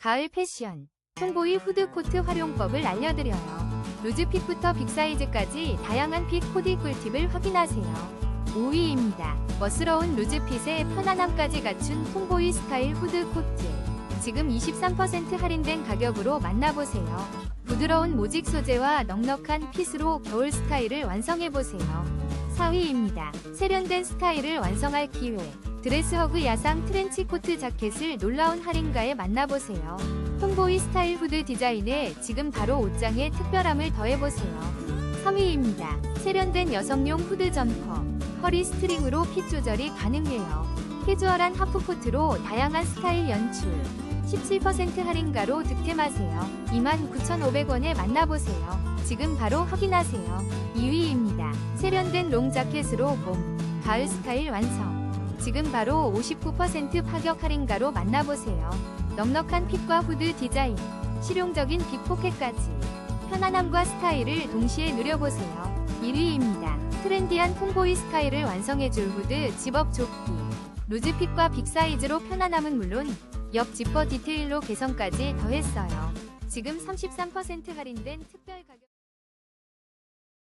가을 패션, 통보이 후드 코트 활용법을 알려드려요. 루즈핏부터 빅사이즈까지 다양한 핏 코디 꿀팁을 확인하세요. 5위입니다. 멋스러운 루즈핏에 편안함까지 갖춘 통보이 스타일 후드 코트. 지금 23% 할인된 가격으로 만나보세요. 부드러운 모직 소재와 넉넉한 핏으로 겨울 스타일을 완성해보세요. 4위입니다. 세련된 스타일을 완성할 기회. 드레스 허그 야상 트렌치 코트 자켓을 놀라운 할인가에 만나보세요. 통보이 스타일 후드 디자인에 지금 바로 옷장에 특별함을 더해보세요. 3위입니다. 세련된 여성용 후드 점퍼. 허리 스트링으로 핏 조절이 가능해요. 캐주얼한 하프 코트로 다양한 스타일 연출. 17% 할인가로 득템하세요. 29,500원에 만나보세요. 지금 바로 확인하세요. 2위입니다. 세련된 롱 자켓으로 봄, 가을 스타일 완성. 지금 바로 59% 파격 할인가로 만나보세요. 넉넉한 핏과 후드 디자인, 실용적인 빅 포켓까지. 편안함과 스타일을 동시에 누려보세요. 1위입니다. 트렌디한 통보이 스타일을 완성해줄 후드 집업 조끼. 루즈 핏과 빅사이즈로 편안함은 물론 옆 지퍼 디테일로 개성까지 더했어요. 지금 33% 할인된 특별